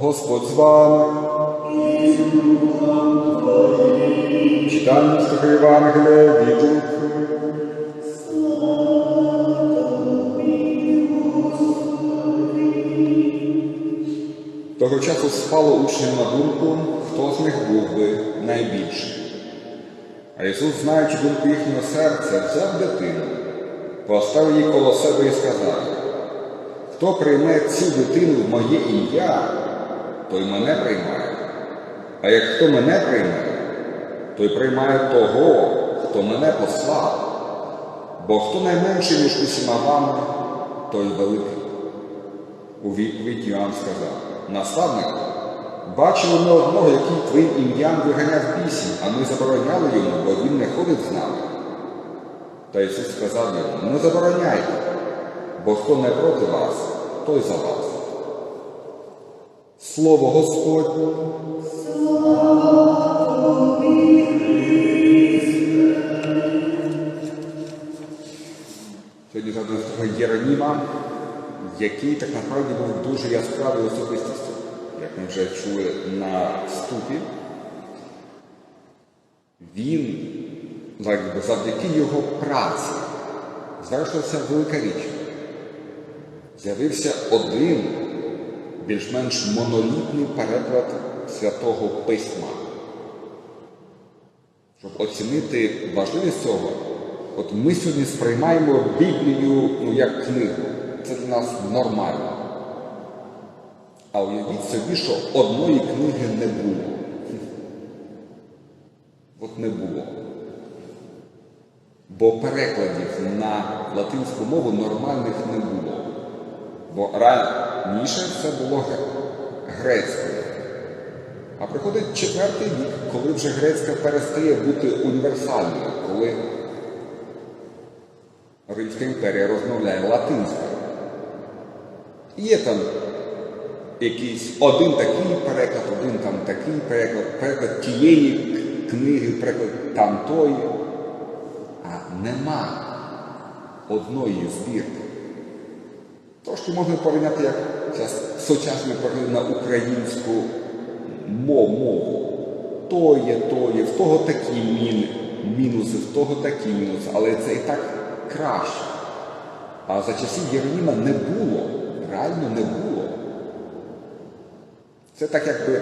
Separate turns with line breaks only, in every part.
Господь з вами. Читання з Євангелія від Луки. Того часу спало учням на думку, хто з них був би найбільший. А Ісус, знаючи думку їхнього серця, взяв дитину, поставив її коло себе і сказав, хто прийме цю дитину в моє ім'я, той мене приймає. А як хто мене прийме, той приймає того, хто мене послав. Бо хто найменший між усіма вами, той великий. У відповідь Йоанн сказав, наставнику, бачили ми одного, який твоїм ім'ям виганяв бісів, а ми забороняли йому, бо він не ходить з нами. Та Ісус сказав йому, не забороняйте, бо хто не проти вас, той за вас. Слово Господнє. Сьогодні згадую того Єроніма, який так насправді був дуже яскравою особистістю, як ми вже чули на вступі. Він, завдяки його праці, звершилася велика річ. З'явився один більш-менш монолітний переклад святого письма. Щоб оцінити важливість цього, от ми сьогодні сприймаємо Біблію ну, як книгу. Це для нас нормально. А уявіть собі, що одної книги не було. От не було. Бо перекладів на латинську мову нормальних не було. Бо раніше це було грецькою. А приходить четвертий вік, коли вже грецька перестає бути універсальною, коли Римська імперія розмовляє латинською. Є там якийсь один такий переклад, один там такий переклад, переклад тієї книги, переклад там тої. А нема одної збірки. Трошки можна порівняти, як зараз сучасний переклад на українську мову. То є, то є, в того такі мін, мінуси, в того такі мінуси, але це і так краще. А за часів Єроніма не було, реально не було. Це так, якби,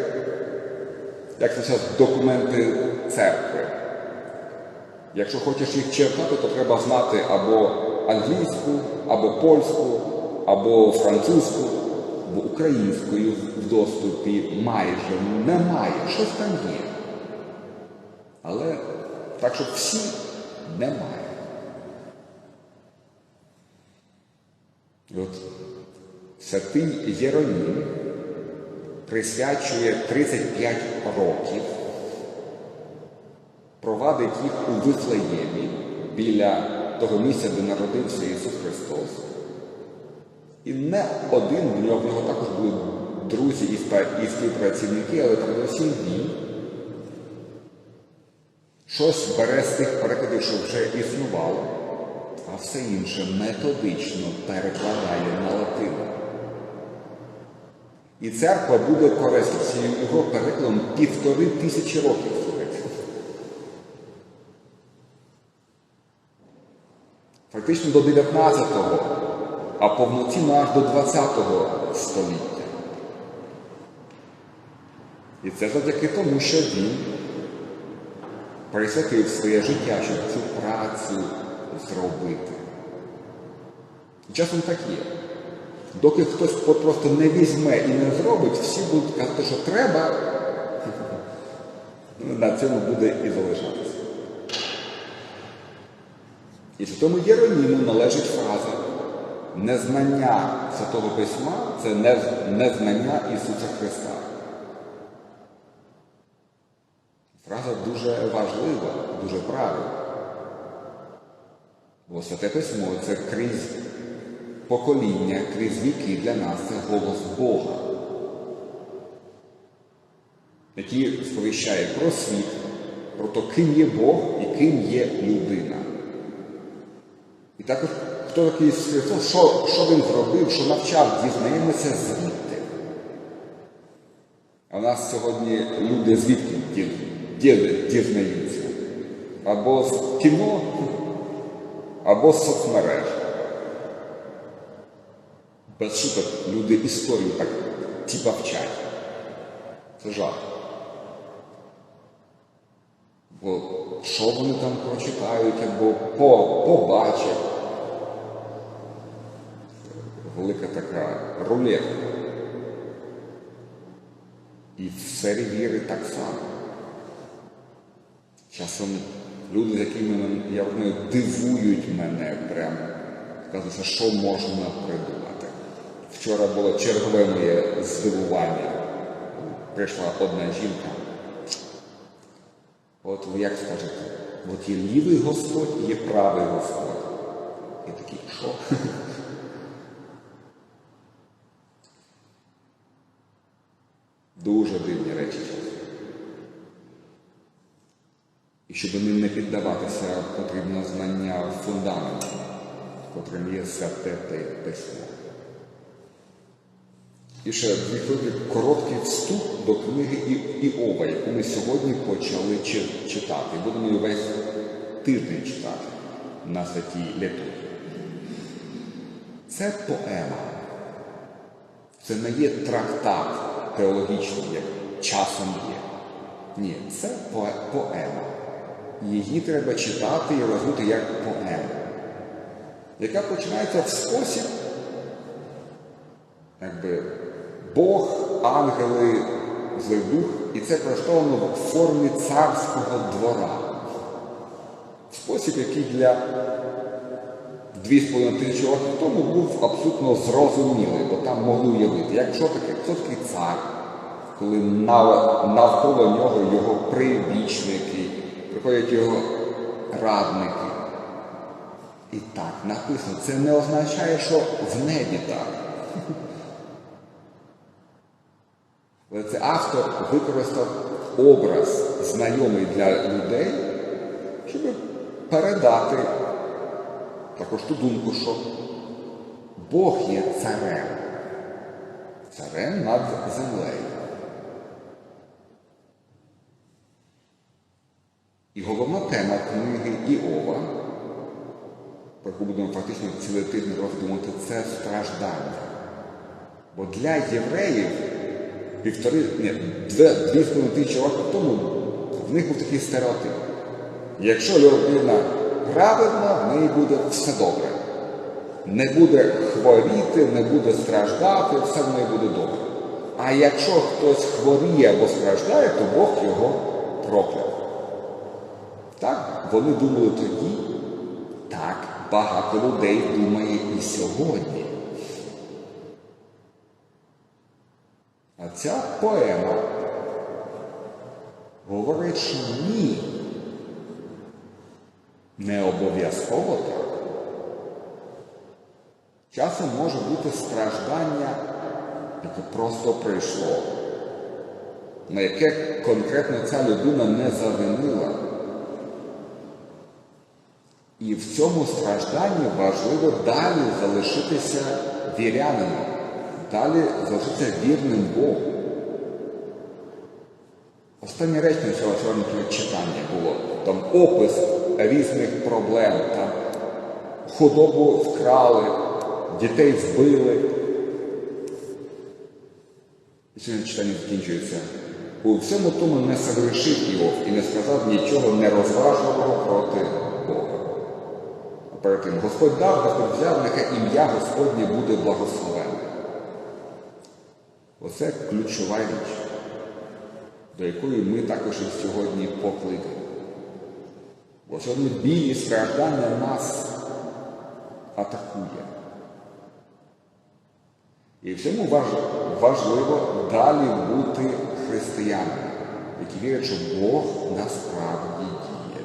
як зараз документи церкви. Якщо хочеш їх читати, то треба знати або англійську, або польську, або французьку, бо українською в доступі майже немає. Щось там є. Але так, щоб всі немає. От святий Єронім присвячує 35 років, провадить їх у Вифлеємі біля того місця, де народився Ісус Христос. І не один в нього, в нього також були друзі і співпрацівники, але передусім він щось бере з тих перекладів, що вже існувало, а все інше методично перекладає на латину. І церква буде користуватися його перекладом півтори тисячі років. Фактично до 19-го, а повноцінно аж до 20-го століття. І це завдяки тому, що він присвятив своє життя, щоб цю працю зробити. Часом так є. Доки хтось просто не візьме і не зробить, всі будуть казати, що треба, на цьому буде і залишатися. І тому Єроніму належить фраза незнання Святого Письма це незнання Ісуса Христа. Фраза дуже важлива, дуже правильна. Бо Святе Письмо це крізь покоління, крізь віки для нас це голос Бога, який сповіщає про світ, про те, ким є Бог і ким є людина. І також хто такий Христос, що, що він зробив, що навчав, дізнаємося звідти. У нас сьогодні люди звідки ді- ді- дізнаються? Або з кіно, або з соцмереж. Без шуток люди історію так типа вчать. Це жах. Бо що вони там прочитають або побачать? Велика така. І в сфері віри так само. Часом люди, з якими я думаю, дивують мене прям. Казується, що можна придумати. Вчора було чергове моє здивування. Прийшла одна жінка. От ви як скажете, от є лівий Господь є правий Господь. І такий, що? Дуже дивні речі. І щоб ним не піддаватися, потрібно знання фундаменту, котрим є святе Пи- письмо. І ще хвилини короткий вступ до книги Іова, яку ми сьогодні почали читати. Будемо її весь тиждень читати на святій літургії. Це поема. Це не є трактат теологічний, як часом є. Ні, це поема. Її треба читати і розуміти як поему, яка починається в спосіб, якби Бог, ангели, злий дух, і це влаштовано в формі царського двора. Спосіб, який для дві з половиною тисячі років тому був абсолютно зрозумілий, бо там могли уявити, як що таке, хто такий цар, коли нав- навколо нього його прибічники, приходять його радники. І так написано, це не означає, що в небі так. Але це автор використав образ, знайомий для людей, щоб передати також ту думку, що Бог є царем, царем над землею. І головна тема книги Іова, про яку будемо фактично цілий тиждень роздумати, це страждання. Бо для євреїв півтори, ні, дві з половиною тисячі років тому в них був такий стереотип. Якщо людина праведна, в неї буде все добре. Не буде хворіти, не буде страждати, все в неї буде добре. А якщо хтось хворіє або страждає, то Бог його прокляв. Так, вони думали тоді, так багато людей думає і сьогодні. А ця поема говорить, що ні. Не обов'язково так. Часом може бути страждання, яке просто прийшло, на яке конкретно ця людина не завинила. І в цьому стражданні важливо далі залишитися вірянином, далі залишитися вірним Богу. Останнє речення цього читання було там опис різних проблем, там худобу вкрали, дітей вбили. І сьогодні читання закінчується. У всьому тому не согрешив Іов і не сказав нічого нерозважливого проти Бога. Перед тим Господь дав, Господь взяв, нехай ім'я Господнє буде благословенне. Оце ключова річ до якої ми також і сьогодні покликані. Бо сьогодні біль і страждання нас атакує. І в цьому важливо далі бути християнами, які вірять, що Бог насправді діє,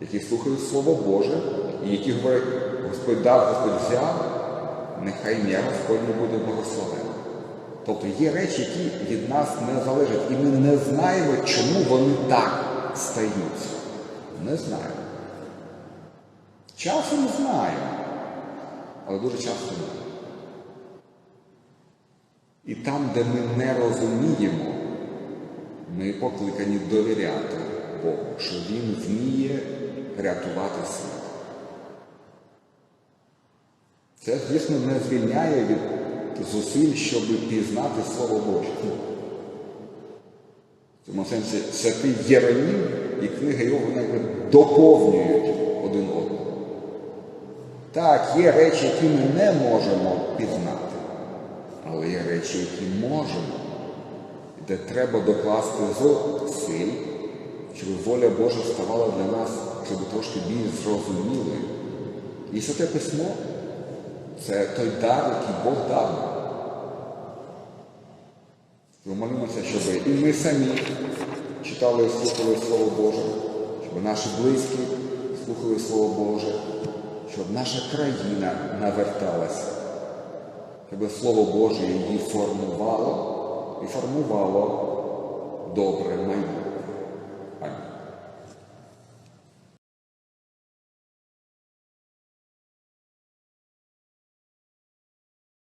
які слухають Слово Боже і які говорять, Господь дав, Господь взяв, нехай ім'я Господнє буде благословенне. Тобто є речі, які від нас не залежать, і ми не знаємо, чому вони так стаються. Не знаємо. Часом знаємо, але дуже часто ні. І там, де ми не розуміємо, Ми покликані довіряти Богу, що Він вміє рятувати світ. Це, звісно, не звільняє від зусиль, щоб пізнати Слово Боже. В цьому сенсі святий Єронім і книга його якби доповнюють один одного. Так, є речі, які ми не можемо пізнати, але є речі, які можемо, де треба докласти зусиль, щоб воля Божа ставала для нас, щоб трошки більш зрозумілою. І святе письмо це той дар, який Бог дав. Ми молимося, щоб і ми самі читали і слухали Слово Боже, щоб наші близькі слухали Слово Боже, щоб наша країна наверталася, щоб Слово Боже її формувало і формувало добре майбутнє.